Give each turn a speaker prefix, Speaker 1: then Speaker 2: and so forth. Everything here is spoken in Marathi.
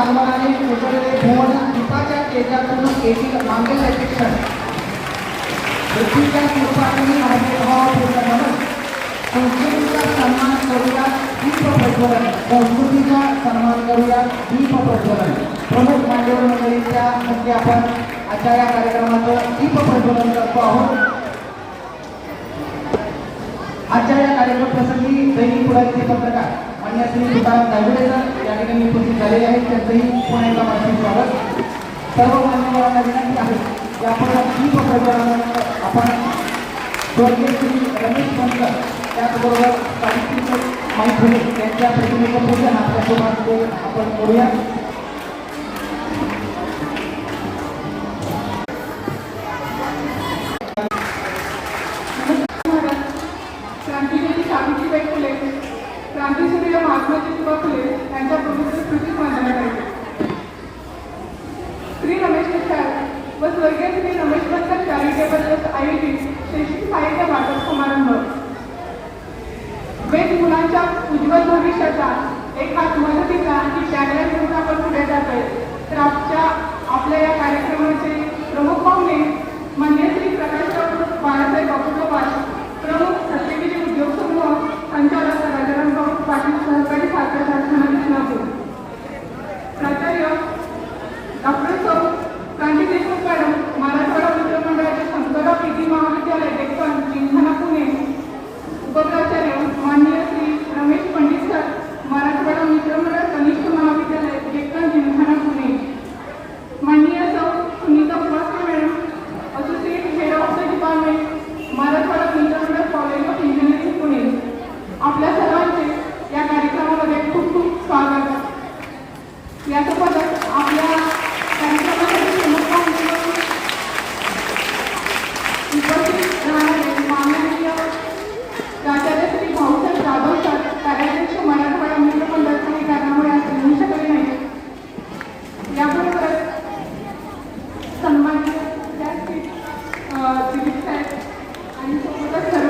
Speaker 1: आगमनाने उजळले भुवन दीपाच्या तेजातून येथील मांगल्य क्षण. पृथ्वीच्या कृपाने भावपूर्ण म्हणून संस्कृतीचा सन्मान करूया दीप प्रज्वलन संस्कृतीचा सन्मान करूया दीप प्रज्वलन प्रमुख मान्यवर मंडळींच्या हस्ते आपण आजच्या या कार्यक्रमाचं दीप प्रज्वलन करतो आहोत. आजच्या या कार्यक्रम प्रसंगी दैनिक पुढारीचे पत्रकार मान्य श्री तुकाराम दाभिडेकर झालेले आहेत त्यांचंही पुन्हा एकदा माझे स्वागत. सर्व मान्यवरांना विनंती आहे की आपण तीन प्रज्वलनानंतर आपण स्वर्गीय श्री रमेश पंत त्याचबरोबर सावित्रीचे माहिती त्यांच्या प्रतिमेचं पूजन आपल्यासोबत आपण करूया.
Speaker 2: क्रांतिसूर्य फुले यांच्या प्रमुख स्मृती मानल्या पाहिजे. श्री रमेश मिठाळ व स्वर्गीय श्री रमेश पंत चॅरिटेबल ट्रस्ट आयोजित शैक्षणिक साहित्य वाटप समारंभ. वेद मुलांच्या उज्ज्वल भविष्याचा एक हात Thank you.